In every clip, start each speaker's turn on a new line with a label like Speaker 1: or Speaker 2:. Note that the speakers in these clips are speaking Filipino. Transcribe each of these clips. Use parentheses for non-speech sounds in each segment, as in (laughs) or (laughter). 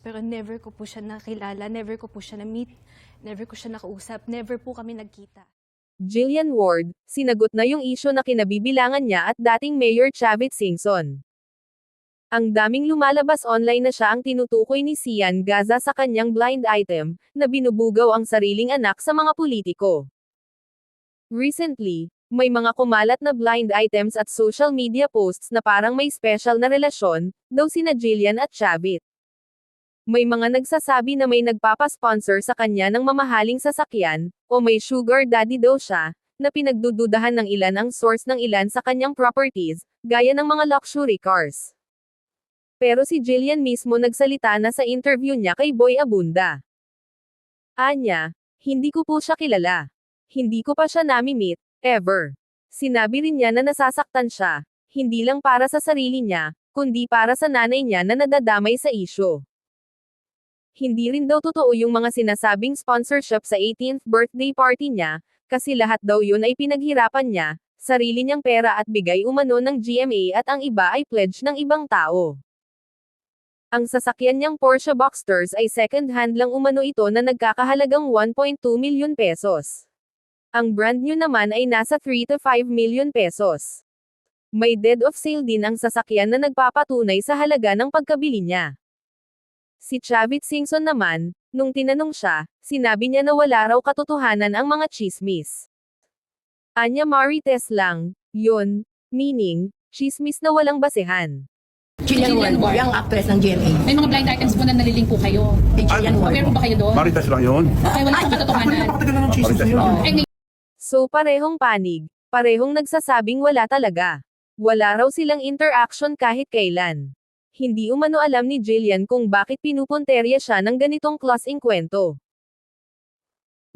Speaker 1: Pero never ko po siya nakilala, never ko po siya na-meet, never ko siya nakausap, never po kami nagkita.
Speaker 2: Jillian Ward, sinagot na yung isyo na kinabibilangan niya at dating Mayor Chavit Singson. Ang daming lumalabas online na siya ang tinutukoy ni Sian Gaza sa kanyang blind item, na binubugaw ang sariling anak sa mga politiko. Recently, may mga kumalat na blind items at social media posts na parang may special na relasyon, daw sina Jillian at Chavit. May mga nagsasabi na may nagpapasponsor sa kanya ng mamahaling sasakyan, o may sugar daddy daw siya, na pinagdududahan ng ilan ang source ng ilan sa kanyang properties, gaya ng mga luxury cars. Pero si Jillian mismo nagsalita na sa interview niya kay Boy Abunda. Anya, hindi ko po siya kilala. Hindi ko pa siya nami-meet, ever. Sinabi rin niya na nasasaktan siya, hindi lang para sa sarili niya, kundi para sa nanay niya na nadadamay sa isyo. Hindi rin daw totoo yung mga sinasabing sponsorship sa 18th birthday party niya, kasi lahat daw yun ay pinaghirapan niya, sarili niyang pera at bigay umano ng GMA at ang iba ay pledge ng ibang tao. Ang sasakyan niyang Porsche Boxsters ay second-hand lang umano ito na nagkakahalagang 1.2 milyon pesos. Ang brand new naman ay nasa 3 to 5 milyon pesos. May dead of sale din ang sasakyan na nagpapatunay sa halaga ng pagkabili niya. Si Chavit Singson naman, nung tinanong siya, sinabi niya na wala raw katotohanan ang mga chismis. Anya Marites lang, yun, meaning, chismis na walang basehan.
Speaker 3: Jillian Ward,
Speaker 4: Ward.
Speaker 3: yung actress ng GMA.
Speaker 4: May mga blind items po na naliling po kayo.
Speaker 3: Si Jillian Ward.
Speaker 4: Aware po ba kayo doon?
Speaker 5: Maritas lang yun.
Speaker 4: Ay, wala pong katotohanan.
Speaker 5: Matagal na ng chismis na yun.
Speaker 4: Ay, ngayon,
Speaker 2: So parehong panig, parehong nagsasabing wala talaga. Wala raw silang interaction kahit kailan. Hindi umano alam ni Jillian kung bakit pinupunterya siya ng ganitong klaseng kwento.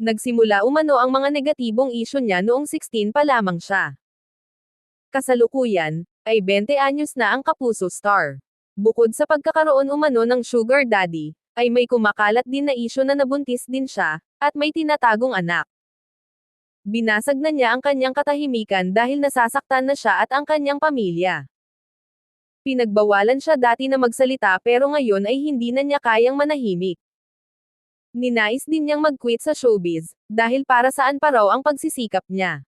Speaker 2: Nagsimula umano ang mga negatibong isyo niya noong 16 pa lamang siya. Kasalukuyan, ay 20 anyos na ang kapuso star. Bukod sa pagkakaroon umano ng sugar daddy, ay may kumakalat din na isyo na nabuntis din siya, at may tinatagong anak. Binasag na niya ang kanyang katahimikan dahil nasasaktan na siya at ang kanyang pamilya. Pinagbawalan siya dati na magsalita pero ngayon ay hindi na niya kayang manahimik. Ninais din niyang mag-quit sa showbiz, dahil para saan pa raw ang pagsisikap niya.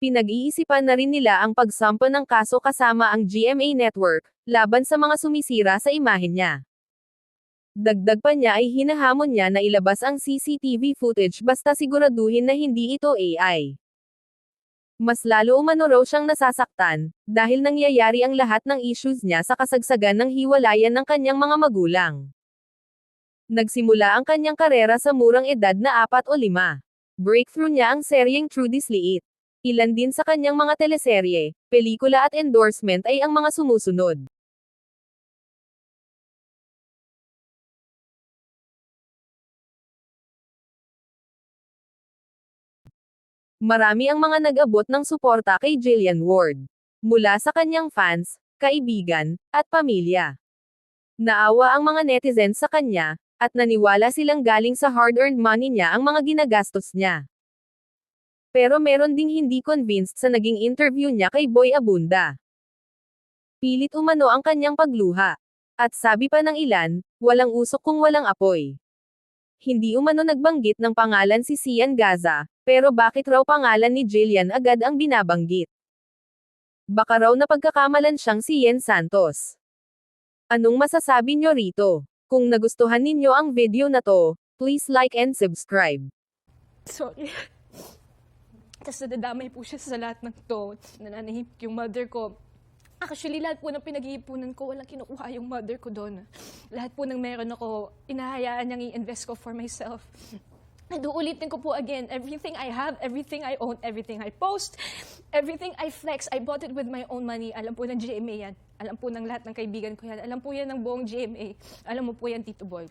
Speaker 2: Pinag-iisipan na rin nila ang pagsampa ng kaso kasama ang GMA Network, laban sa mga sumisira sa imahe niya. Dagdag pa niya ay hinahamon niya na ilabas ang CCTV footage basta siguraduhin na hindi ito AI. Mas lalo umano raw siyang nasasaktan, dahil nangyayari ang lahat ng issues niya sa kasagsagan ng hiwalayan ng kanyang mga magulang. Nagsimula ang kanyang karera sa murang edad na apat o lima. Breakthrough niya ang seryeng True Disliit. Ilan din sa kanyang mga teleserye, pelikula at endorsement ay ang mga sumusunod. Marami ang mga nag-abot ng suporta kay Jillian Ward. Mula sa kanyang fans, kaibigan, at pamilya. Naawa ang mga netizens sa kanya, at naniwala silang galing sa hard-earned money niya ang mga ginagastos niya. Pero meron ding hindi convinced sa naging interview niya kay Boy Abunda. Pilit umano ang kanyang pagluha. At sabi pa ng ilan, walang usok kung walang apoy. Hindi umano nagbanggit ng pangalan si Sian Gaza, pero bakit raw pangalan ni Jillian agad ang binabanggit? Baka raw napagkakamalan siyang si Yen Santos. Anong masasabi nyo rito? Kung nagustuhan ninyo ang video na to, please like and subscribe.
Speaker 1: Sorry. (laughs) Tapos nadadamay po siya sa lahat ng to. Nananahimik yung mother ko. Actually, lahat po ng pinag-iipunan ko, walang kinukuha yung mother ko doon. Lahat po ng meron ako, inahayaan niyang i-invest ko for myself. And uulitin ko po again, everything I have, everything I own, everything I post, everything I flex, I bought it with my own money. Alam po ng GMA yan. Alam po ng lahat ng kaibigan ko yan. Alam po yan ng buong GMA. Alam mo po yan, Tito Boy.